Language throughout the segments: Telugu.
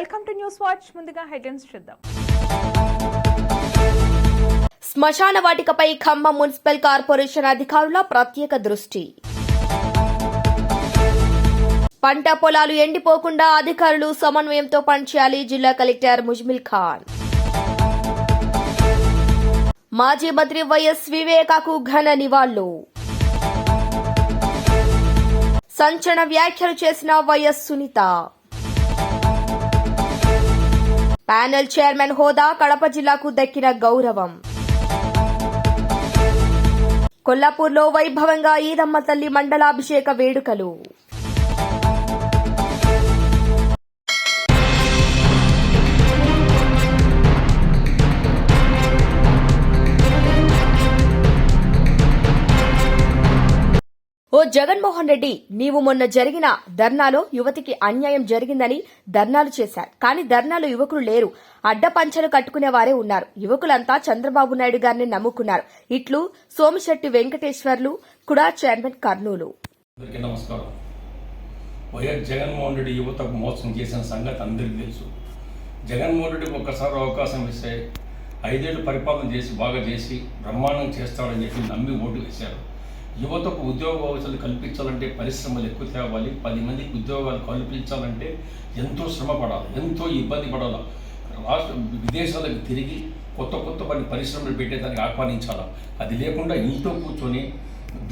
Welcome to news watch. ముందుగా హెడ్లైన్స్ చూద్దాం. శ్మశాన వాటికపై ఖమ్మం మున్సిపల్ కార్పొరేషన్ అధికారుల ప్రత్యేక దృష్టి. పంట పొలాలు ఎండిపోకుండా అధికారులు సమన్వయంతో పనిచేయాలి జిల్లా కలెక్టర్ ముజ్మిల్ ఖాన్. మాజీ మంత్రి వైఎస్ వివేకాకు ఘన నివాళులు. సంచలన వ్యాఖ్యలు చేసిన వైఎస్ సునీత. ప్యానెల్ చైర్మన్ హోదా కడప జిల్లాకు దక్కిన గౌరవం. కొల్లాపూర్లో వైభవంగా ఈదమ్మ తల్లి మండలాభిషేక వేడుకలు. ఓ జగన్మోహన్ రెడ్డి నీవు మొన్న జరిగిన ధర్నాలో యువతికి అన్యాయం జరిగిందని ధర్నాలు చేశారు. కానీ ధర్నాలు యువకులు లేరు. అడ్డపంచలు కట్టుకునే వారే ఉన్నారు. యువకులంతా చంద్రబాబు నాయుడు గారిని నమ్ముకున్నారు. ఇట్లు సోమిశెట్టి వెంకటేశ్వర్లు కుడా చైర్మన్ కర్నూలు. వైఎస్ జగన్మోహన్ రెడ్డి యువతకు మోసం చేసిన సంగతి అందరికీ తెలుసు. జగన్మోహన్ రెడ్డికి ఒక్కసారి అవకాశం ఇస్తే ఐదేళ్ళు పరిపాలన చేసి బాగా చేసి బ్రహ్మాండం చేస్తాడని చెప్పి నమ్మి ఓటు వేశారు. యువతకు ఉద్యోగ అవకాశాలు కల్పించాలంటే పరిశ్రమలు ఎక్కువ తేవాలి. పది మందికి ఉద్యోగాలు కల్పించాలంటే ఎంతో శ్రమ పడాలి ఎంతో ఇబ్బంది పడాలి. రాష్ట్ర విదేశాలకు తిరిగి కొత్త కొత్త పని పరిశ్రమలు పెట్టేదానికి ఆహ్వానించాలి. అది లేకుండా ఇంట్లో కూర్చొని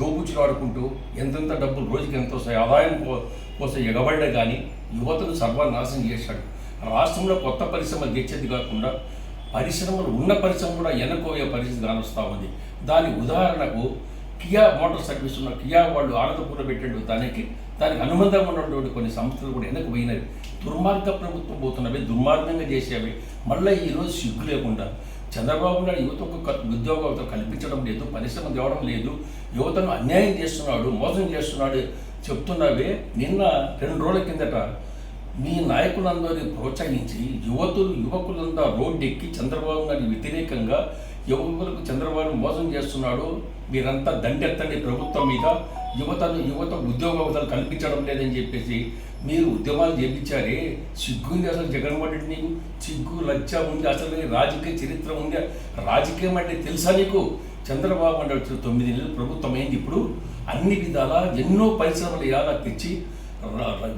దోపుచులాడుకుంటూ ఎంతెంత డబ్బులు రోజుకి ఎంత వస్తాయి ఆదాయం కో- కోసం ఎగబడ్డా కానీ యువతను సర్వనాశనం చేశాడు. రాష్ట్రంలో కొత్త పరిశ్రమలు తెచ్చేది కాకుండా పరిశ్రమలు ఉన్న పరిశ్రమ కూడా వెనకపోయే పరిస్థితి కానొస్తూ ఉంది. దాని ఉదాహరణకు కియా మోటార్ సర్వీస్ ఉన్న కియా వాళ్ళు ఆనందపూర్లో పెట్టాడు దానికి దానికి అనుబంధం ఉన్నటువంటి కొన్ని సంస్థలు కూడా వెనక్కి పోయినవి. దుర్మార్గ ప్రభుత్వం పోతున్నవి దుర్మార్గంగా చేసేవి. మళ్ళీ ఈరోజు సిగ్గు లేకుండా చంద్రబాబు నాయుడు యువతకు ఉద్యోగాలతో కల్పించడం లేదు పరిశ్రమ తేవడం లేదు యువతను అన్యాయం చేస్తున్నాడు మోసం చేస్తున్నాడు చెప్తున్నవే. నిన్న రెండు రోజుల కిందట మీ నాయకులందరినీ ప్రోత్సహించి యువతులు యువకులంతా రోడ్డెక్కి చంద్రబాబు గారి వ్యతిరేకంగా యువకులకు చంద్రబాబు మోసం చేస్తున్నాడు మీరంతా దండెత్తండి ప్రభుత్వం మీద. యువతను యువత ఉద్యోగ అవసరాలు కల్పించడం లేదని చెప్పేసి మీరు ఉద్యమాలు చేపించారే. సిగ్గుంది అసలు జగన్మోహన్ రెడ్డి నీకు. సిగ్గు లజ్జ ఉంది అసలు రాజకీయ చరిత్ర ఉంది. రాజకీయం అంటే తెలుసా నీకు? చంద్రబాబు అంటే వచ్చిన తొమ్మిది నెలలు ప్రభుత్వం అయింది ఇప్పుడు. అన్ని విధాలా ఎన్నో పరిశ్రమలు ఇలా తెచ్చి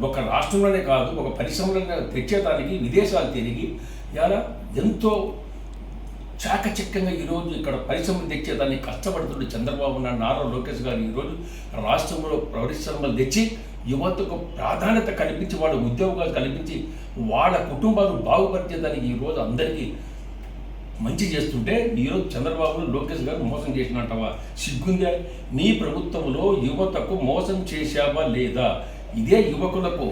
ఒక రాష్ట్రంలోనే కాదు ఒక పరిశ్రమలో తెచ్చేదానికి విదేశాలు తిరిగి ఇలా ఎంతో చాకచక్యంగా ఈరోజు ఇక్కడ పరిశ్రమలు తెచ్చేదాన్ని కష్టపడుతున్న చంద్రబాబు నాయుడు నారా లోకేష్ గారు ఈరోజు రాష్ట్రంలో పరిశ్రమలు తెచ్చి యువతకు ప్రాధాన్యత కల్పించి వాళ్ళ ఉద్యోగాలు కల్పించి వాళ్ళ కుటుంబాలు బాగుపరిచేదానికి ఈరోజు అందరికీ మంచి చేస్తుంటే ఈరోజు చంద్రబాబు లోకేష్ గారు మోసం చేసినట్టవా? సిగ్గుందా? నీ ప్రభుత్వంలో యువతకు మోసం చేశావా లేదా? ఇదే యువకులకు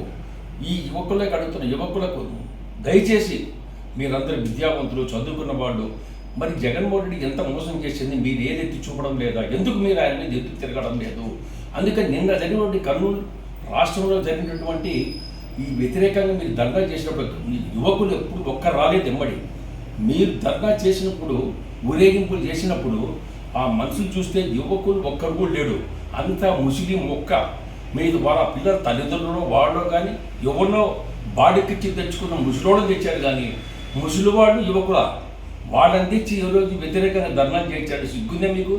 ఈ యువకులకు అడుగుతున్న యువకులకు దయచేసి మీరందరూ విద్యావంతులు చదువుకున్న వాళ్ళు మరి జగన్మోహన్ రెడ్డి ఎంత మోసం చేసింది మీరు ఏదెత్తి చూపడం లేదా? ఎందుకు మీరు ఆయన మీద ఎత్తుకు తిరగడం లేదు? అందుకని నిన్న జరిగినటువంటి కర్నూలు రాష్ట్రంలో జరిగినటువంటి ఈ వ్యతిరేకంగా మీరు ధర్నా చేసినప్పుడు యువకులు ఎప్పుడు ఒక్క రాలేదు ఎమ్మడి మీరు ధర్నా చేసినప్పుడు ఊరేగింపులు చేసినప్పుడు ఆ మనుషులు చూస్తే యువకులు ఒక్కరు కూడా లేడు. అంతా ముస్లిం మొక్క మీరు వాళ్ళ పిల్లల తల్లిదండ్రులు వాళ్ళు కానీ ఎవరినో బాడికిచ్చి తెచ్చుకున్న ముసలోళ్ళు తెచ్చారు కానీ ముసలివాడు యువకుల వాళ్ళందించి ఈ రోజు వ్యతిరేకంగా ధర్నా చేయించాడు సిగ్గుందే మీకు?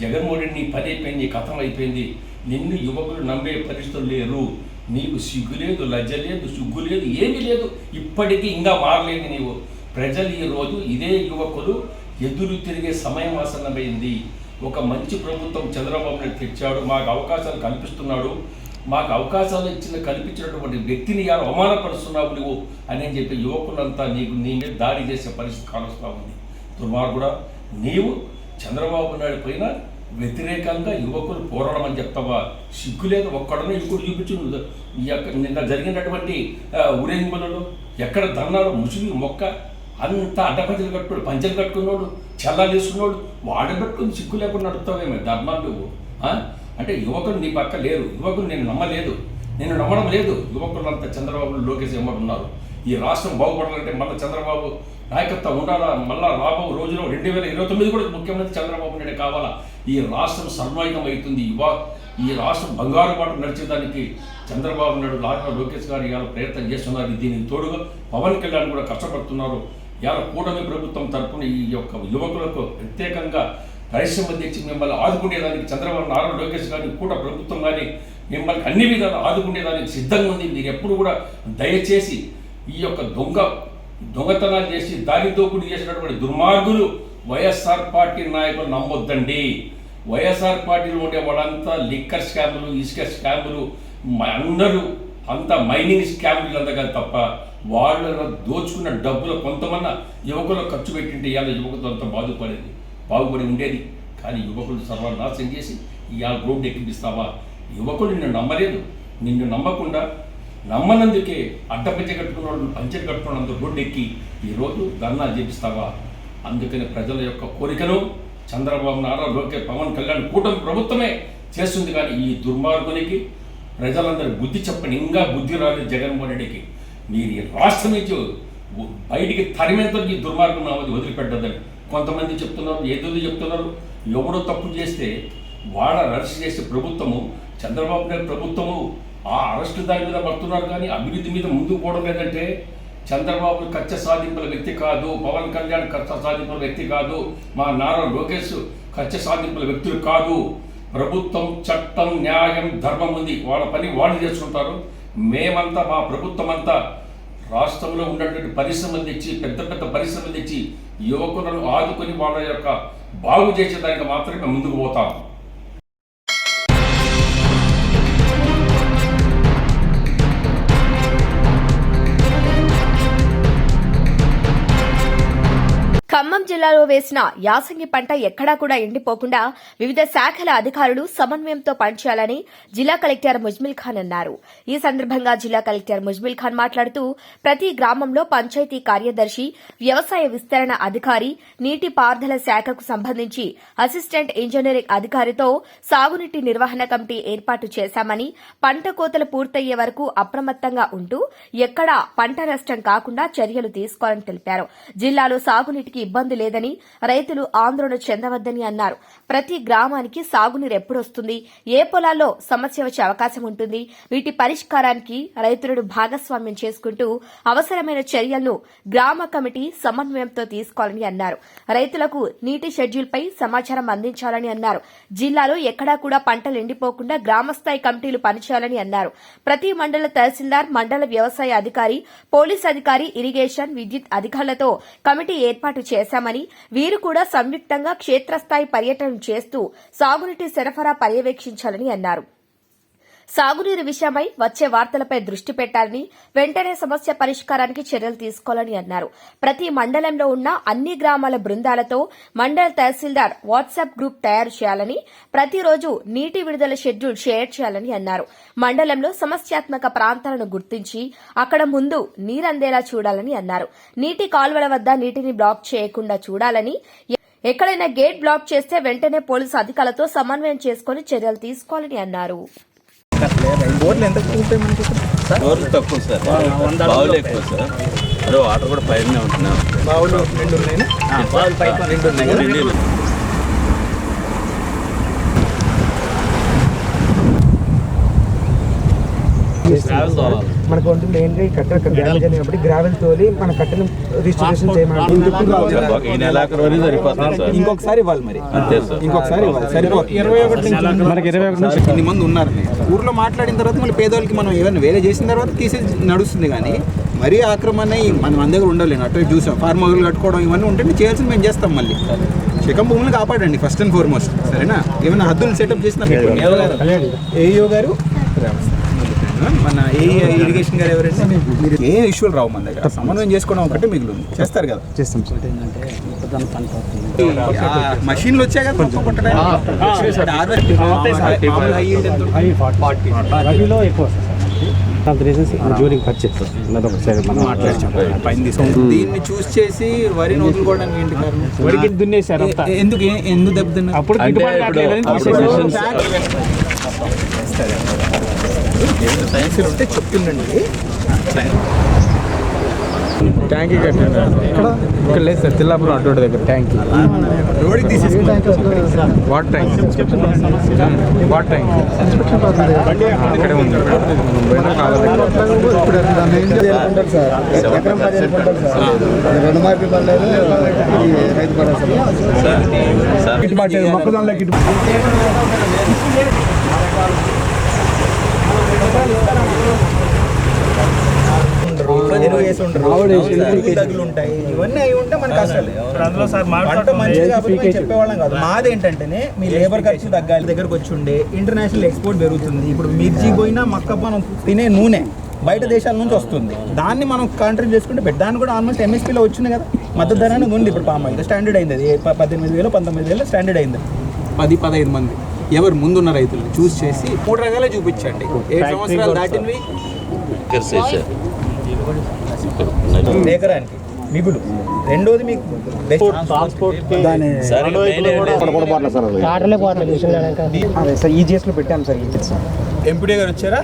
జగన్మోహన్ నీ పని అయిపోయింది కథం అయిపోయింది. నిన్ను యువకులు నమ్మే పరిస్థితులు లేరు. నీకు సిగ్గు లేదు లజ్జ లేదు సిగ్గు లేదు ఏమీ లేదు. ఇప్పటికీ ఇంకా మారలేదు నీవు. ప్రజలు ఈరోజు ఇదే యువకులు ఎదురు తిరిగే సమయం ఆసన్నమైంది. ఒక మంచి ప్రభుత్వం చంద్రబాబు నాయుడు తెచ్చాడు మాకు అవకాశాలు కల్పిస్తున్నాడు మాకు అవకాశాలు ఇచ్చిన కల్పించినటువంటి వ్యక్తిని యారు అవమానపరుస్తున్నావు నువ్వు అని చెప్పి యువకులంతా నీకు నీ మీద దాడి చేసే పరిస్థితి కానొస్తా ఉంది. దుర్మార్గుడా నీవు చంద్రబాబు నాయుడు పైన వ్యతిరేకంగా యువకులు పోరాడమని అని చెప్తావా? సిగ్గు లేదు ఒక్కడనే ఇప్పుడు చూపించు. నిన్న జరిగినటువంటి ఊరేగింపులలో ఎక్కడ ధర్నాలు ముసుగు మొక్క అంత అడ్డపంచలు కట్టుకోడు పంచలు కట్టుకున్నాడు చల్లాలు వేసుకున్నాడు వాడు పెట్టుకుని సిక్కు లేకుండా నడుపుతావేమో ధర్మాలు నువ్వు? అంటే యువకులు నీ పక్క లేరు. యువకులు నేను నమ్మలేదు. నేను నమ్మడం లేదు. యువకులంతా చంద్రబాబు లోకేష్ ఉన్నారు ఈ రాష్ట్రం బాగుపడాలంటే మళ్ళీ చంద్రబాబు నాయకత్వం ఉండాలా? మళ్ళా రాబో రోజులో రెండు వేల ఇరవై తొమ్మిది కూడా ముఖ్యమంత్రి చంద్రబాబు నాయుడు కావాలా? ఈ రాష్ట్రం సర్వాయుధం అవుతుంది యువ ఈ రాష్ట్రం బంగారు పాటు నడిచేదానికి చంద్రబాబు నాయుడు లాగా లోకేష్ గారు ఇవాళ ప్రయత్నం చేస్తున్నారు. దీనికి తోడుగా పవన్ కళ్యాణ్ కూడా కష్టపడుతున్నారు. ఇవాళ కూటమి ప్రభుత్వం తరపున ఈ యొక్క యువకులకు ప్రత్యేకంగా పరిశ్రమ తెచ్చి మిమ్మల్ని ఆదుకునేదానికి చంద్రబాబు నారా లోకేష్ గారిని కూట ప్రభుత్వం కానీ మిమ్మల్ని అన్ని విధాలు ఆదుకునేదానికి సిద్ధంగా ఉంది. మీరు ఎప్పుడు కూడా దయచేసి ఈ యొక్క దొంగ దొంగతనాలు చేసి దారి చేసినటువంటి దుర్మార్గులు వైఎస్ఆర్ పార్టీ నాయకులు నమ్మొద్దండి. వైఎస్ఆర్ పార్టీలో ఉండే వాళ్ళంతా లిక్కర్ స్కాములు ఇసుక స్కాములు అందరూ అంతా మైనింగ్ స్కాములు అంతగా తప్ప వాళ్ళ దోచుకున్న డబ్బులు కొంతమన్నా యువకులు ఖర్చు పెట్టింటే ఇవాళ యువకులతో అంత బాధపడేది బాగుపడి ఉండేది. కానీ యువకులు సర్వనాశం చేసి ఇవాళ రోడ్డు ఎక్కిపిస్తావా? యువకులు నిన్ను నమ్మలేదు. నిన్ను నమ్మకుండా నమ్మనందుకే అడ్డపంచె కట్టుకున్న వాళ్ళు పంచెలు కట్టుకున్నందుకు రోడ్డు ఎక్కి ఈరోజు ధర్నా చేపిస్తావా? అందుకని ప్రజల యొక్క కోరికను చంద్రబాబు నారా లోకే పవన్ కళ్యాణ్ కూటమి ప్రభుత్వమే చేస్తుంది. కానీ ఈ దుర్మార్గునికి ప్రజలందరూ బుద్ధి చెప్పని ఇంకా బుద్ధి రాలేదు జగన్మోహన్ రెడ్డికి. మీరు ఈ రాష్ట్రం నుంచి బయటికి తరిమేంత ఈ దుర్మార్గం నావది వదిలిపెట్టద్దని కొంతమంది చెప్తున్నారు ఏదో చెప్తున్నారు. ఎవడో తప్పు చేస్తే వాళ్ళ అరెస్ట్ చేసే ప్రభుత్వము చంద్రబాబు నాయుడు ప్రభుత్వము ఆ అరెస్టు దాని మీద పడుతున్నారు కానీ అభివృద్ధి మీద ముందుకు పోవడం లేదంటే చంద్రబాబు కచ్చ సాధింపుల వ్యక్తి కాదు పవన్ కళ్యాణ్ కచ్చ సాధింపుల వ్యక్తి కాదు మా నారా లోకేష్ కచ్చ సాధింపుల వ్యక్తులు కాదు. ప్రభుత్వం చట్టం న్యాయం ధర్మం ఉంది. వాళ్ళ పని వాళ్ళు చేసుకుంటారు. మేమంతా మా ప్రభుత్వం అంతా రాష్ట్రంలో ఉన్నటువంటి పరిశ్రమలు తెచ్చి పెద్ద పెద్ద పరిశ్రమలు తెచ్చి యువకులను ఆదుకొని వాళ్ళ యొక్క బాగు చేసేదానికి మాత్రమే ముందుకు పోతాం. జిల్లాలో వేసిన యాసంగి పంట ఎక్కడా కూడా ఎండిపోకుండా వివిధ శాఖల అధికారులు సమన్వయంతో పనిచేయాలని జిల్లా కలెక్టర్ ముజ్మిల్ ఖాన్ అన్నారు. ఈ సందర్భంగా జిల్లా కలెక్టర్ ముజ్మిల్ ఖాన్ మాట్లాడుతూ ప్రతి గ్రామంలో పంచాయతీ కార్యదర్శి వ్యవసాయ విస్తరణ అధికారి నీటి పారుదల శాఖకు సంబంధించి అసిస్టెంట్ ఇంజనీరింగ్ అధికారితో సాగునీటి నిర్వహణ కమిటీ ఏర్పాటు చేశామని పంట కోతలు పూర్తయ్యే వరకు అప్రమత్తంగా ఉంటూ ఎక్కడా పంట నష్టం కాకుండా చర్యలు తీసుకోవాలని తెలిపారు. జిల్లాలో సాగునీటికి ఇబ్బందులు లేదని రైతులు ఆందోళన చెందవద్దని అన్నారు. ప్రతి గ్రామానికి సాగునీరు ఎప్పుడొస్తుంది? ఏ పొలాల్లో సమస్య వచ్చే అవకాశం ఉంటుంది? వీటి పరిష్కారానికి రైతులను భాగస్వామ్యం చేసుకుంటూ అవసరమైన చర్యలను గ్రామ కమిటీ సమన్వయంతో తీసుకోవాలని అన్నారు. రైతులకు నీటి షెడ్యూల్పై సమాచారం అందించాలని అన్నారు. జిల్లాలో ఎక్కడా కూడా పంటలు ఎండిపోకుండా గ్రామస్థాయి కమిటీలు పనిచేయాలని అన్నారు. ప్రతి మండల తహసీల్దార్ మండల వ్యవసాయ అధికారి పోలీస్ అధికారి ఇరిగేషన్ విద్యుత్ అధికారులతో కమిటీ ఏర్పాటు చేశామని వీరు కూడా సంయుక్తంగా క్షేత్రస్థాయి పర్యటన చేస్తూ సాగునీటి సరఫరా పర్యవేక్షించాలని అన్నారు. సాగునీరు విషయమై వచ్చే వార్తలపై దృష్టి పెట్టాలని వెంటనే సమస్య పరిష్కారానికి చర్యలు తీసుకోవాలని అన్నారు. ప్రతి మండలంలో ఉన్న అన్ని గ్రామాల బృందాలతో మండల తహసీల్దార్ వాట్సాప్ గ్రూప్ తయారు చేయాలని ప్రతిరోజు నీటి విడుదల షెడ్యూల్ షేర్ చేయాలని అన్నారు. మండలంలో సమస్యాత్మక ప్రాంతాలను గుర్తించి అక్కడ ముందు నీరందేలా చూడాలని అన్నారు. నీటి కాల్వల వద్ద నీటిని బ్లాక్ చేయకుండా చూడాలని ఎక్కడైనా గేట్ బ్లాక్ చేస్తే వెంటనే పోలీసు అధికారులతో సమన్వయం చేసుకుని చర్యలు తీసుకోవాలని అన్నారు. బోర్లు ఎంత ఉంటాయి మనకి? సార్? డోర్లు తక్కువ సార్. బావులు ఎక్కువ సార్. అదే వాటర్ కూడా పైన ఉంటున్నాం. బావులు రెండు ఉన్నాయి బావులు రెండు ఉన్నాయి మనకు ఉంటుంది ఏంటి కట్ట డ్యామేజ్ అయినప్పుడు గ్రావెల్ తోలి మన కట్టను రిజిస్ట్రేషన్ చేయమని ఇంకొకసారి ఇవ్వాలి మరి. ఇంకొకసారి ఇవ్వాలి. సరిపోతుంది. మనకి ఇరవై ఒకటి నుంచి ఇన్ని మంది ఉన్నారు. ఊర్లో మాట్లాడిన తర్వాత మళ్ళీ పేదోళ్ళకి మనం ఏమైనా వేరే చేసిన తర్వాత తీసేసి నడుస్తుంది కానీ మరీ ఆక్రమణ మనం మన దగ్గర ఉండలేను. అటు చూసాం ఫార్మ్ హౌస్లు కట్టుకోవడం ఇవన్నీ ఉంటే చేయాల్సింది మేము చేస్తాం మళ్ళీ. శకం భూములు కాపాడండి ఫస్ట్ అండ్ ఫార్మోస్ట్ సరేనా? ఏమైనా హద్దులు సెటప్ చేసిన ఏఈఓ గారు? మన ఏ ఇరిగేషన్ గారు ఎవరైతే మీరు ఏ ఇష్యూలు రావు మన దగ్గర. సమన్వయం చేసుకోవడం ఒకటే మిగిలింది. చేస్తారు కదా. చేస్తాం. మషిన్లు వచ్చాయి కదా కొట్టడానికి? ఎక్కువ డ్యూరింగ్ పర్చేస్. దీన్ని చూస్ చేసి వరిని వదులుకోవడానికి ఏంటి కారణం? వరికి దున్నేశారు ఎందుకు ఎందుకు దెబ్బతిన్నారు? అప్పుడు అంటే తీసేశారు. సైన్స్ ఉంటే చెప్తుండండి ట్యాంకీ కట్టినా ఇక్కడ ఇక్కడ లేదు సార్ తిల్లాపురం అడ్డోడి దగ్గర ట్యాంకీ తీసేసి వాటర్ ట్యాంక్ వాటర్ ట్యాంక్ ఇక్కడే ఉంది రెండు మొక్కదానిలోకి ఉంటాయి ఇవన్నీ అయి ఉంటే మన కష్టాలు పంట మంచిది కాబట్టి మేము చెప్పేవాళ్ళం కాదు. మాదేంటంటేనే మీ లేబర్ ఖర్చు తగ్గాలి దగ్గరకు వచ్చి ఉండే ఇంటర్నేషనల్ ఎక్స్పోర్ట్ పెరుగుతుంది. ఇప్పుడు మిర్చి పోయినా మక్క మనం తినే నూనె బయట దేశాల నుంచి వస్తుంది. దాన్ని మనం కాంట్రిబ్యూట్ చేసుకుంటే దాన్ని కూడా ఆల్మోస్ట్ ఎంఎస్పీలో వచ్చింది కదా. మద్దతు ధర అనేది ఉంది ఇప్పుడు పామ్ ఆయిల్ స్టాండర్డ్ అయింది అది. పద్దెనిమిది వేలు పంతొమ్మిది వేలు స్టాండర్డ్ అయింది. పది పదహైదు మంది. ఎవరు ముందున్న రైతులు చూస్ చేసి మూడు రకాలే చూపించండి. ఏడు సంవత్సరాలు దాటినవి? ఎకరానికి మిగులు రెండోది మీకు ఈ లో పెట్టాం సార్ ఈ సార్ ఎంపీడీ గారు వచ్చారా?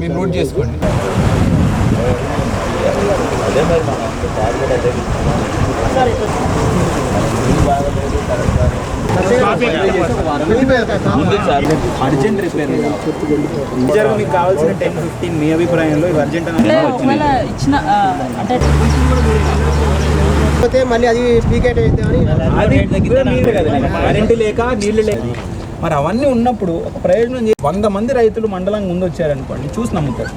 మీరు నోట్ చేసుకోండి. అర్జెంట్ రిపేర్ మీకు కావాల్సిన టెన్ ఫిఫ్టీన్ మీ అభిప్రాయంలో ఇవి అర్జెంట్ ఇచ్చిన అంటే మళ్ళీ అది పీకేట్ కదా కరెంటు లేక నీళ్ళు లేక మరి అవన్నీ ఉన్నప్పుడు ఒక ప్రయోజనం వంద మంది రైతులు మండలం ముందు వచ్చారనుకోండి చూసి నమ్ముతారు.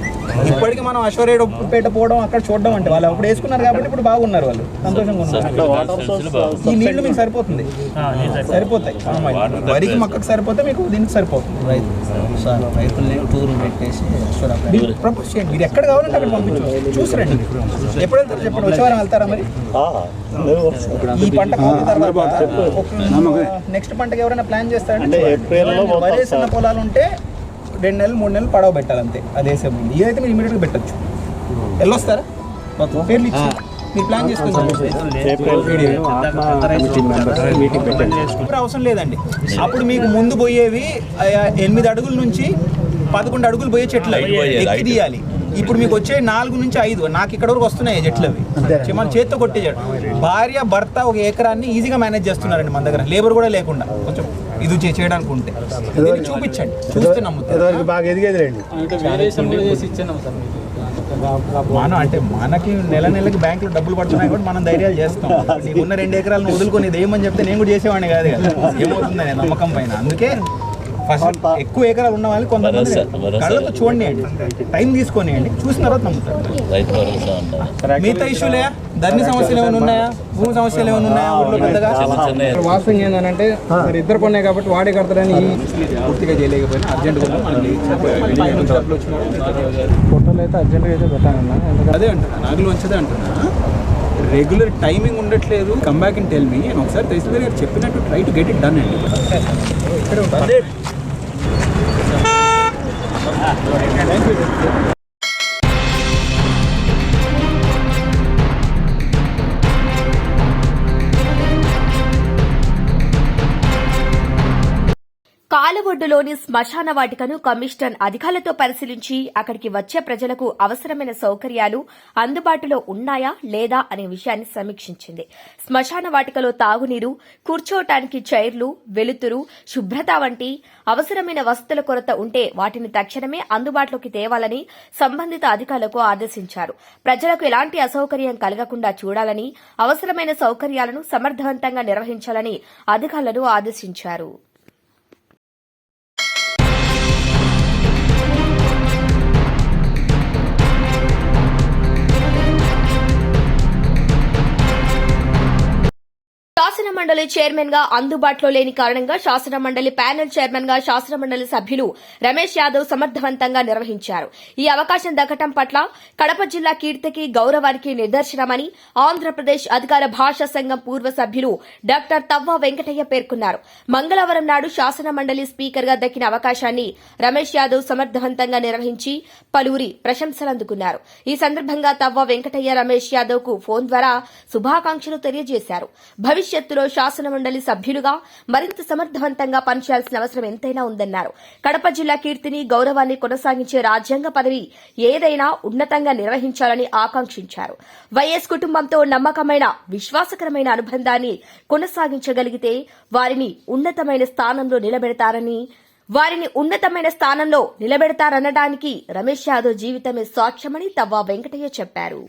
ఇప్పటికి మనం అశ్వరేపేట పోవడం అక్కడ చూడడం అంటే వాళ్ళు అప్పుడు వేసుకున్నారు కాబట్టి ఇప్పుడు బాగున్నారు వాళ్ళు. సంతోషంగా ఉన్నారు. ఈ నీళ్ళు మీకు సరిపోతుంది. సరిపోతాయి. వరికి మొక్కకు సరిపోతే మీకు దీనికి సరిపోతుంది. రైతు రైతుల్ని టూర్ పెట్టేసి మీరు ప్రపోజ్ చేయండి. మీరు ఎక్కడ కావాలంటే అక్కడ పంపించు చూసిరండి ఎప్పుడు వెళ్తారు? చెప్పండి. వచ్చే వారం వెళ్తారా మరి? ఈ పంట తర్వాత నెక్స్ట్ పంటకి ఎవరైనా ప్లాన్ చేస్తారంటే వరి వేసిన పొలాలు ఉంటే రెండు నెలలు మూడు నెలలు పడవ పెట్టాలి అంతే. అది వేసే ముందు. ఇదైతే మీరు ఇమీడియట్గా పెట్టచ్చు. వెళ్ళొస్తారా పేర్లు ఇచ్చి. మీరు ప్లాన్ చేసుకుంటారు. ఇప్పుడు అవసరం లేదండి. అప్పుడు మీకు ముందు పోయేవి ఎనిమిది అడుగుల నుంచి పదకొండు అడుగులు పోయే చెట్లు అవి. ఎక్కి తీయాలి. ఇప్పుడు మీకు వచ్చే నాలుగు నుంచి ఐదు. నాకు ఇక్కడ వరకు వస్తున్నాయి చెట్లు అవి. చే- మన చేత్తో కొట్టేసాడు భార్య భర్త ఒక ఎకరాన్ని ఈజీగా మేనేజ్ చేస్తున్నారండి మన దగ్గర. లేబర్ కూడా లేకుండా. కొంచెం ఇది చే- చేయడానికి ఉంటే చూపించండి. చూస్తే నమ్ముతారు. బాగా ఎదిగేది రండి మనం అంటే మనకి నెల నెలకి బ్యాంకులో డబ్బులు పడుతున్నాయి కాబట్టి మనం ధైర్యాలు చేస్తాం. ఉన్న రెండు ఎకరాలను వదులుకొని ఇది ఏమని చెప్తే నేను కూడా చేసేవాడిని కాదు కదా. ఏమవుతుందని నమ్మకం పైన. అందుకే ఫస్ట్ ఎక్కువ ఎకరాలు ఉన్న వాళ్ళు కొంతమంది కళ్ళతో చూడండి. టైం తీసుకొనియండి. చూసిన తర్వాత నమ్ముతారు. మిగతా ఇష్యూలే? ధరణి సమస్యలు ఏమైనా ఉన్నాయా? భూమి సమస్యలు ఏమైనా ఉన్నాయా? ఊళ్ళో పెద్దగా? వాస్తవం ఏంటంటే మరి ఇద్దరు కొన్నాయి కాబట్టి వాడే కడతాడని పూర్తిగా చేయలేకపోయినా అర్జెంట్ ఫోటోలు అయితే అర్జెంట్గా అయితే పెట్టానన్నా అదే అంటున్నా. నాగులు వచ్చేదే అంటున్నా. రెగ్యులర్ టైమింగ్ ఉండట్లేదు. Come back in tell me నేను ఒకసారి గారు చెప్పినట్టు try to get it done అండి. ఇక్కడే ఉంటాను కాలవొడ్డులోని శ్మశాన వాటికను కమిషనర్ అధికారులతో పరిశీలించి అక్కడికి వచ్చే ప్రజలకు అవసరమైన సౌకర్యాలు అందుబాటులో ఉన్నాయా లేదా అనే విషయాన్ని సమీక్షించింది. శ్మశాన వాటికలో తాగునీరు కూర్చోవటానికి చైర్లు వెలుతురు శుభ్రత వంటి అవసరమైన వసతుల కొరత ఉంటే వాటిని తక్షణమే అందుబాటులోకి తేవాలని సంబంధిత అధికారులకు ఆదేశించారు. ప్రజలకు ఎలాంటి అసౌకర్యం కలగకుండా చూడాలని అవసరమైన సౌకర్యాలను సమర్థవంతంగా నిర్వహించాలని అధికారులను ఆదేశించారు. శాసన మండలి చైర్మన్గా అందుబాటులో లేని కారణంగా శాసన మండలి ప్యానెల్ చైర్మన్గా శాసన మండలి సభ్యులు రమేష్ యాదవ్ సమర్థవంతంగా నిర్వహించారు. ఈ అవకాశం దక్కటం పట్ల కడప జిల్లా కీర్తికి గౌరవానికి నిదర్శనమని ఆంధ్రప్రదేశ్ అధికార భాషా సంఘం పూర్వ సభ్యులు డాక్టర్ తవ్వ వెంకటయ్య పేర్కొన్నారు. మంగళవారం నాడు శాసన మండలి స్పీకర్గా దక్కిన అవకాశాన్ని రమేష్ యాదవ్ సమర్థవంతంగా నిర్వహించి పలువురి ప్రశంసలందుకున్నారు ఈ సందర్భంగా తవ్వ వెంకటయ్య రమేష్ యాదవ్కు ఫోన్ ద్వారా శుభాకాంక్షలు తెలియజేశారు. భవిష్యత్తు భవిష్యత్తులో శాసనమండలి సభ్యులుగా మరింత సమర్థవంతంగా పనిచేయాల్సిన అవసరం ఎంతైనా ఉందన్నారు. కడప జిల్లా కీర్తిని గౌరవాన్ని కొనసాగించే రాజ్యాంగ పదవి ఏదైనా ఉన్నతంగా నిర్వహించాలని ఆకాంక్షించారు. వైఎస్ కుటుంబంతో నమ్మకమైన విశ్వాసకరమైన అనుబంధాన్ని కొనసాగించగలిగితే వారిని ఉన్నతమైన స్థానంలో నిలబెడతారని వారిని ఉన్నతమైన స్థానంలో నిలబెడతారనడానికి రమేష్ యాదవ్ జీవితమే సాక్ష్యమని తవ్వా వెంకటయ్య చెప్పారు.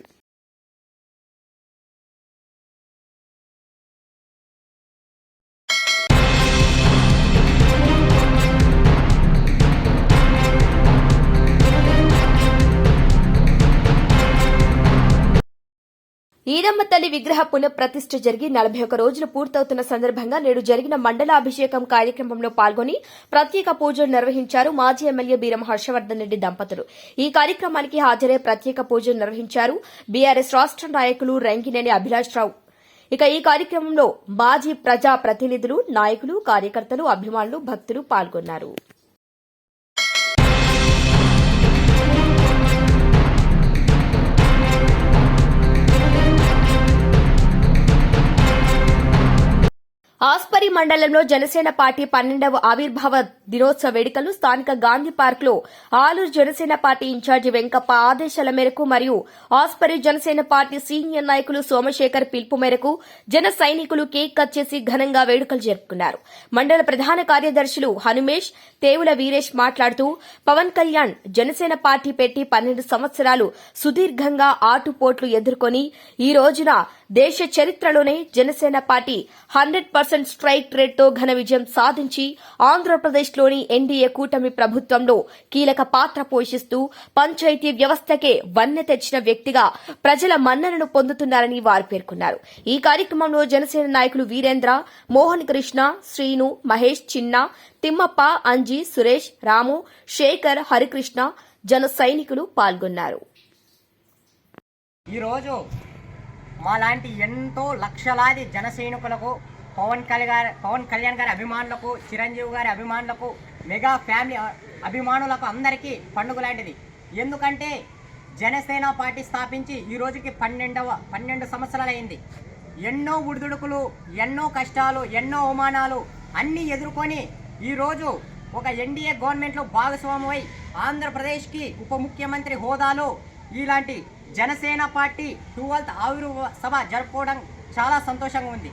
ఈడమ్మ తల్లి విగ్రహ పునఃప్రతిష్ఠ జరిగి నలభై ఒక్క రోజులు పూర్తవుతున్న సందర్భంగా నేడు జరిగిన మండలాభిషేకం కార్యక్రమంలో పాల్గొని ప్రత్యేక పూజలు నిర్వహించారు మాజీ ఎమ్మెల్యే బీరం హర్షవర్ధన్ రెడ్డి దంపతులు. ఈ కార్యక్రమానికి హాజరై ప్రత్యేక పూజలు నిర్వహించారు బీఆర్ఎస్ రాష్ట నాయకులు రంగినేని అభిలాష్ రావు ఇక ఈ కార్యక్రమంలో మాజీ ప్రజా ప్రతినిధులు నాయకులు కార్యకర్తలు అభిమానులు భక్తులు పాల్గొన్నారు. ఆస్పరి మండలంలో జనసేన పార్టీ పన్నెండవ ఆవిర్భావ దినోత్సవ వేడుకలు స్థానిక గాంధీ పార్క్లో Aluru Janasena party in charge Venkappa ఆదేశాల మేరకు మరియు ఆస్పరి జనసేన పార్టీ సీనియర్ నాయకులు సోమశేఖర్ పిలుపు మేరకు జన సైనికులు కేక్ కట్ చేసి ఘనంగా వేడుకలు జరుపుకున్నారు. మండల ప్రధాన కార్యదర్శులు హనుమేష్ తేవుల వీరేష్ మాట్లాడుతూ పవన్ కళ్యాణ్ జనసేన పార్టీ పెట్టి పన్నెండు సంవత్సరాలు సుదీర్ఘంగా ఆటుపోట్లు ఎదుర్కొని ఈ రోజున దేశ చరిత్రలోనే Janasena party hundred percent strike రేట్తో ఘన విజయం సాధించి ఆంధ్రప్రదేశ్లోని ఎన్డీఏ కూటమి ప్రభుత్వంలో కీలక పాత్ర పోషిస్తూ పంచాయతీ వ్యవస్థకే వన్నె తెచ్చిన వ్యక్తిగా ప్రజల మన్ననను పొందుతున్నారని వారు పేర్కొన్నారు. ఈ కార్యక్రమంలో జనసేన నాయకులు వీరేంద్ర మోహన్ కృష్ణ శ్రీను మహేష్ చిన్న తిమ్మప్ప అంజీ సురేష్ రాము శేఖర్ హరికృష్ణ జన సైనికులు పాల్గొన్నారు. ఈరోజు మాలాంటి ఎంతో లక్షలాది జన సైనికులకు పవన్ కళ్యాణ్ పవన్ కళ్యాణ్ గారి అభిమానులకు చిరంజీవి గారి అభిమానులకు మెగా ఫ్యామిలీ అభిమానులకు అందరికీ పండుగ లాంటిది. ఎందుకంటే జనసేన పార్టీ స్థాపించి ఈ రోజుకి పన్నెండవ పన్నెండు సంవత్సరాలైంది. ఎన్నో ఉడిదుడుకులు ఎన్నో కష్టాలు ఎన్నో అవమానాలు అన్నీ ఎదుర్కొని ఈరోజు ఒక ఎన్డీఏ గవర్నమెంట్లో భాగస్వామ్యమై ఆంధ్రప్రదేశ్కి ఉప ముఖ్యమంత్రి హోదాలో ఇలాంటి జనసేన పార్టీ ట్వెల్త్ ఆవిర్భావ సభ జరుపుకోవడం చాలా సంతోషంగా ఉంది.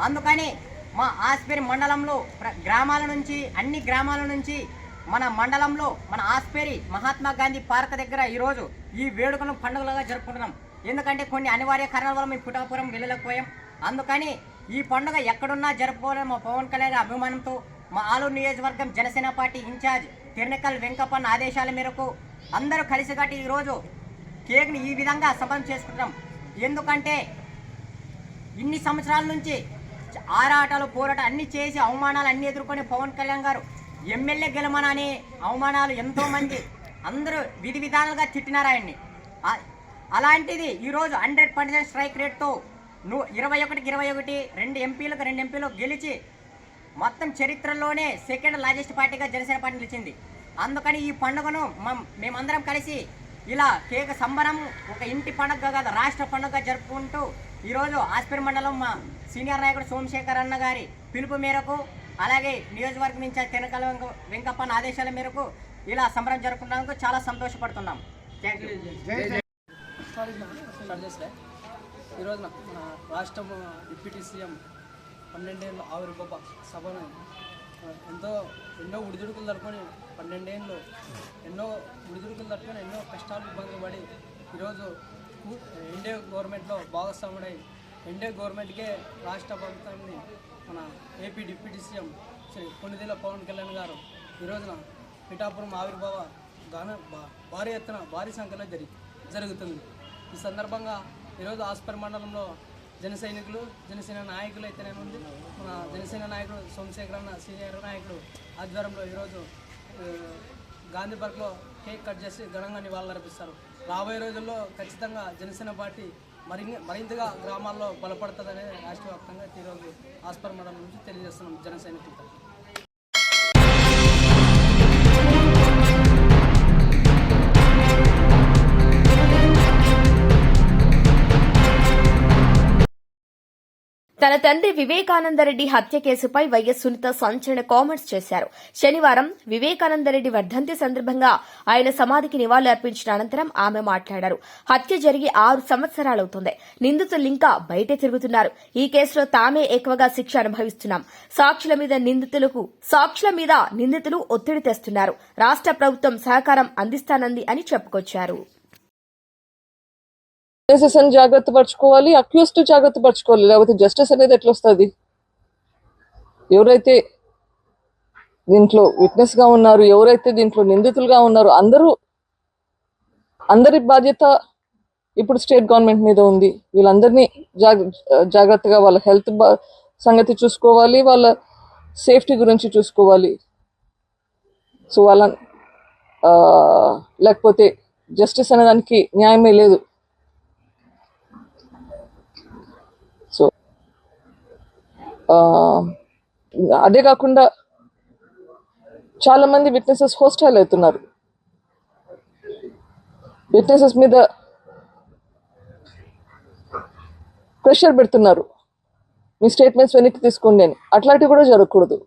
అందుకని మా ఆస్పేరి మండలంలో ప్ర- గ్రామాల నుంచి అన్ని గ్రామాల నుంచి మన మండలంలో మన ఆస్పేరి మహాత్మా గాంధీ పార్క్ దగ్గర ఈరోజు ఈ వేడుకలను పండుగలుగా జరుపుకుంటున్నాం. ఎందుకంటే కొన్ని అనివార్య కారణాల వల్ల మేము పుటాపురం వెళ్ళలేకపోయాం. అందుకని ఈ పండుగ ఎక్కడున్నా జరుపుకోవాలని మా పవన్ కళ్యాణ్ అభిమానంతో మా ఆలూరు నియోజకవర్గం Janasena party in charge Tiranakal Venkappanna ఆదేశాల మేరకు అందరూ కలిసికట్టి ఈరోజు కేక్ని ఈ విధంగా సఫలం చేసుకుంటున్నాం. ఎందుకంటే ఇన్ని సంవత్సరాల నుంచి ఆరాటాలు పోరాటాలు అన్ని చేసి అవమానాలు అన్ని ఎదుర్కొని పవన్ కళ్యాణ్ గారు ఎమ్మెల్యే గెలమనని అవమానాలు ఎంతో మంది అందరూ విధి విధానాలుగా తిట్టినారు ఆయన్ని. అలాంటిది ఈరోజు హండ్రెడ్ పర్సెంట్ స్ట్రైక్ రేట్తో నువ్వు ఇరవై ఒకటికి ఇరవై ఒకటి రెండు ఎంపీలకు రెండు ఎంపీలు గెలిచి మొత్తం చరిత్రలోనే సెకండ్ లార్జెస్ట్ పార్టీగా జనసేన పార్టీ నిలిచింది. అందుకని ఈ పండుగను మం- మేమందరం కలిసి ఇలా కేక సంబరం ఒక ఇంటి పండుగ కాదు రాష్ట్ర పండుగ జరుపుకుంటూ ఈరోజు ఆస్పిరి మండలం మా సీనియర్ నాయకుడు సోమశేఖర్ అన్న గారి పిలుపు మేరకు అలాగే నియోజకవర్గం నుంచి తెనకల వెంక వెంకప్పన్న ఆదేశాల మేరకు ఇలా సంబరం జరుపుకున్నందుకు చాలా సంతోషపడుతున్నాం. థ్యాంక్ యూ ఈరోజున మన రాష్ట్రం డిప్యూటీ సీఎం పన్నెండేళ్ళ ఆవిర్భావ సభను ఎంతో ఎన్నో ఉడిదుడుకులు తట్టుకొని పన్నెండేళ్ళు ఎన్నో ఉడిదుడుకులు తట్టుకొని ఎన్నో కష్టాలు ఇబ్బందులు పడి ఈరోజు కు- గవర్నమెంట్లో భాగస్వాముడై ఎన్డీఏ గవర్నమెంట్కే రాష్ట్ర ప్రభుత్వాన్ని మన AP deputy CM Shri Konidela Pawan Kalyan గారు ఈరోజున పిఠాపురం ఆవిర్భావ గాన భా- భారీ ఎత్తున భారీ సంఖ్యలో జరి జరుగుతుంది. ఈ సందర్భంగా ఈరోజు ఆస్పర్ మండలంలో జన సైనికులు జనసేన నాయకులు అయితేనేముంది మన జనసేన నాయకుడు సోమశేఖర్ అన్న సీనియర్ నాయకుడు ఆధ్వర్యంలో ఈరోజు గాంధీ పార్క్లో కేక్ కట్ చేసి ఘనంగా నివాళులర్పిస్తారు. రాబోయే రోజుల్లో ఖచ్చితంగా జనసేన పార్టీ మరి మరింతగా గ్రామాల్లో బలపడుతుందనే రాష్ట్ర వ్యాప్తంగా ఈరోజు ఆస్పర్ మండలం నుంచి తెలియజేస్తున్నాం జనసైనికులతో తన తండ్రి వివేకానందరెడ్డి హత్య కేసుపై వైఎస్ సునీత సంచలన కామెంట్స్ చేశారు. శనివారం వివేకానందరెడ్డి వర్ధంతి సందర్భంగా ఆయన సమాధికి నివాళులు అర్పించిన అనంతరం ఆమె మాట్లాడారు. హత్య జరిగి ఆరు సంవత్సరాలవుతుంది. నిందితులు ఇంకా బయటే తిరుగుతున్నారు. ఈ కేసులో తామే ఎక్కువగా శిక్ష అనుభవిస్తున్నాం. సాక్షుల మీద నిందితులకు సాక్షుల మీద నిందితులు ఒత్తిడి తెస్తున్నారు. రాష్ట్ర ప్రభుత్వం సహకారం అందిస్తానంది అని చెప్పుకొచ్చారు. కేసెస్ అని జాగ్రత్త పరచుకోవాలి అక్యూస్డ్ జాగ్రత్త పరచుకోవాలి లేకపోతే జస్టిస్ అనేది ఎట్లా వస్తుంది ఎవరైతే దీంట్లో విట్నెస్గా ఉన్నారు ఎవరైతే దీంట్లో నిందితులుగా ఉన్నారు అందరూ అందరి బాధ్యత ఇప్పుడు స్టేట్ గవర్నమెంట్ మీద ఉంది. వీళ్ళందరినీ జాగ జాగ్రత్తగా వాళ్ళ హెల్త్ సంగతి చూసుకోవాలి వాళ్ళ సేఫ్టీ గురించి చూసుకోవాలి. సో వాళ్ళ లేకపోతే జస్టిస్ అనేదానికి న్యాయమే లేదు సో ఆ, అదే కాకుండా చాలా మంది విట్నెసెస్ హోస్టైల్ అవుతున్నారు. విట్నెసెస్ మీద ప్రెషర్ పెడుతున్నారు. మీ స్టేట్మెంట్స్ వెనక్కి తీసుకోండి అని. అట్లాంటివి కూడా జరగకూడదు.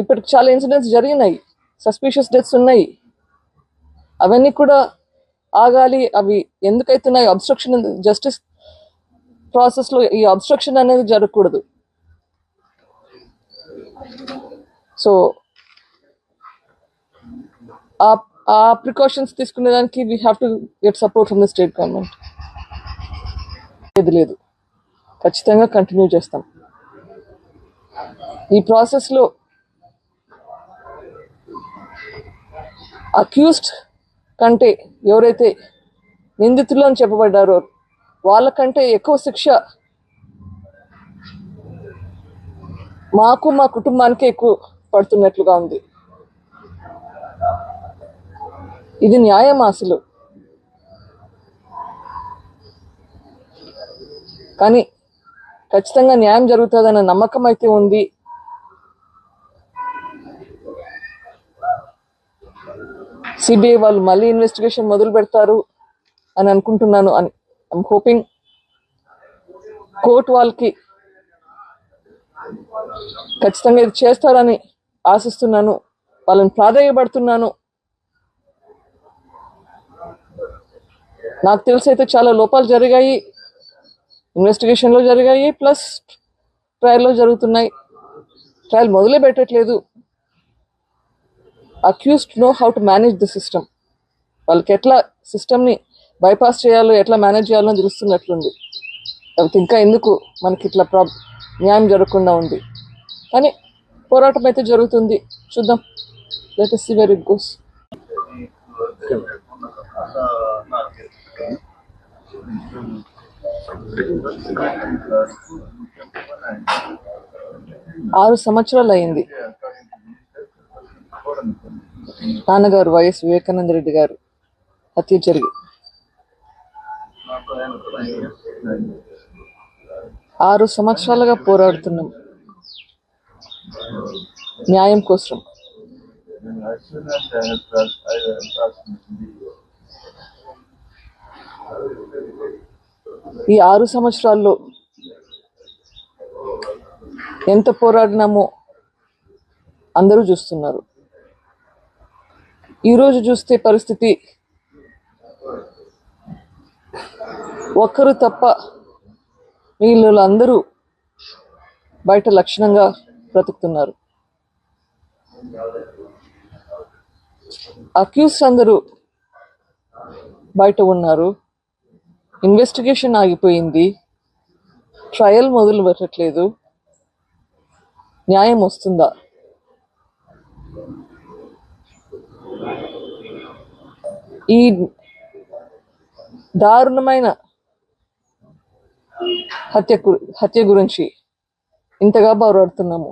ఇప్పటికి చాలా ఇన్సిడెంట్స్ జరిగినాయి. సస్పీషియస్ డెత్స్ ఉన్నాయి. అవన్నీ కూడా ఆగాలి. అవి ఎందుకైతున్నాయి? అబ్స్ట్రక్షన్ జస్టిస్ ప్రాసెస్లో ఈ అబ్స్ట్రక్షన్ అనేది జరగకూడదు. సో ఆ ఆ precautions తీసుకునేదానికి we have to get support from the state government లేదు లేదు. ఖచ్చితంగా కంటిన్యూ చేస్తాం. ఈ ప్రాసెస్లో అక్యూస్డ్ కంటే ఎవరైతే నిందితులు అని చెప్పబడ్డారో వాళ్ళకంటే ఎక్కువ శిక్ష మాకు మా కుటుంబానికి ఎక్కువ పడుతున్నట్లుగా ఉంది. ఇది న్యాయం అసలు. కానీ ఖచ్చితంగా న్యాయం జరుగుతుందన్న నమ్మకం అయితే ఉంది. సిబిఐ వాళ్ళు మళ్ళీ ఇన్వెస్టిగేషన్ మొదలు పెడతారు అని అనుకుంటున్నాను అని. ఐమ్ హోపింగ్ కోర్ట్ వాళ్ళకి ఖచ్చితంగా ఇది చేస్తారని ఆశిస్తున్నాను. వాళ్ళని ప్రాధాన్యపడుతున్నాను నాకు తెలిసి అయితే చాలా లోపాలు జరిగాయి. ఇన్వెస్టిగేషన్లో జరిగాయి ప్లస్ ట్రయల్లో జరుగుతున్నాయి. ట్రయల్ మొదలే పెట్టట్లేదు accused know how to manage the system వాళ్ళకి ఎట్లా సిస్టమ్ని బైపాస్ చేయాలో ఎట్లా మేనేజ్ చేయాలో తెలుస్తున్నట్లుంది. లేకపోతే ఇంకా ఎందుకు మనకి ఇట్లా ప్రాబ్ న్యాయం జరగకుండా ఉంది. కానీ పోరాటం అయితే జరుగుతుంది. చూద్దాం. Let see where it goes ఆరు సంవత్సరాలు అయింది నాన్నగారు వైఎస్ వివేకానంద రెడ్డి గారు హత్య జరిగి ఆరు సంవత్సరాలుగా పోరాడుతున్నాం. న్యాయం కోసం. ఈ ఆరు సంవత్సరాల్లో ఎంత పోరాడినామో అందరూ చూస్తున్నారు. ఈరోజు చూస్తే పరిస్థితి ఒక్కరు తప్ప వీళ్ళు అందరూ బయట లక్షణంగా బ్రతుకుతున్నారు. అక్యూస్ అందరూ బయట ఉన్నారు. ఇన్వెస్టిగేషన్ ఆగిపోయింది. ట్రయల్ మొదలు పెట్టట్లేదు. న్యాయం వస్తుందా? ఈ దారుణమైన హత్య హత్య గురించి ఇంతగా పోరాడుతున్నాము.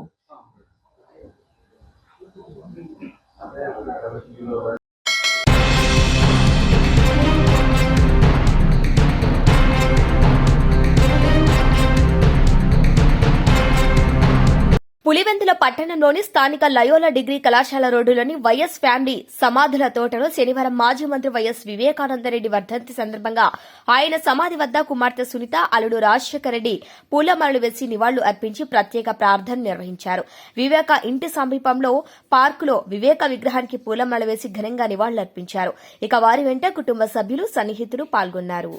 పులివెందుల పట్టణంలోని స్థానిక లయోలా డిగ్రీ కళాశాల రోడ్డులోని వైఎస్ ఫ్యామిలీ సమాధుల తోటలో శనివారం మాజీ మంత్రి వైఎస్ వివేకానందరెడ్డి వర్ధంతి సందర్భంగా ఆయన సమాధి వద్ద కుమార్తె సునీత అల్లుడు రాజశేఖర రెడ్డి పూలమాలలు వేసి నివాళులు అర్పించి ప్రత్యేక ప్రార్థన నిర్వహించారు. వివేక ఇంటి సమీపంలో పార్కులో వివేక విగ్రహానికి పూలమాల వేసి ఘనంగా నివాళులు అర్పించారు. ఇక వారి వెంట కుటుంబ సభ్యులు సన్నిహితులు పాల్గొన్నారు.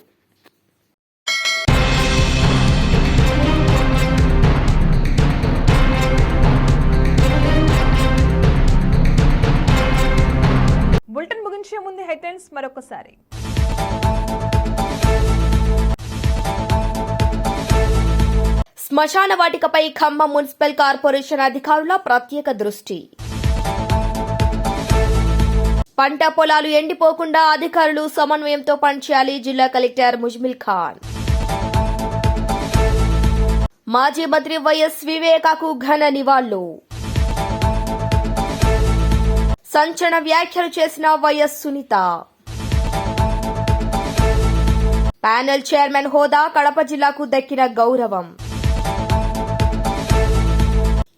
బులెటిన్ ముగించే ముందు హెడ్లైన్స్ మరొకసారి. శ్మశాన వాటికపై ఖమ్మం మున్సిపల్ కార్పొరేషన్ అధికారుల ప్రత్యేక దృష్టి. పంట పొలాలు ఎండిపోకుండా అధికారులు సమన్వయంతో పనిచేయాలి జిల్లా కలెక్టర్ ముజ్మిల్ ఖాన్. మాజీ మంత్రి వైఎస్ వివేకాకు ఘన నివాళులు. సంచలన వ్యాఖ్యలు చేసిన వైఎస్ సునీత. ప్యానెల్ చైర్మన్ హోదా కడప జిల్లాకు దక్కిన గౌరవం.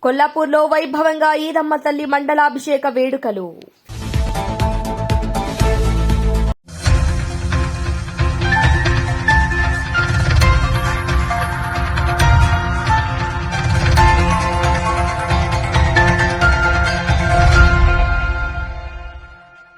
కొల్లాపూర్లో వైభవంగా ఈదమ్మ తల్లి మండలాభిషేక వేడుకలు.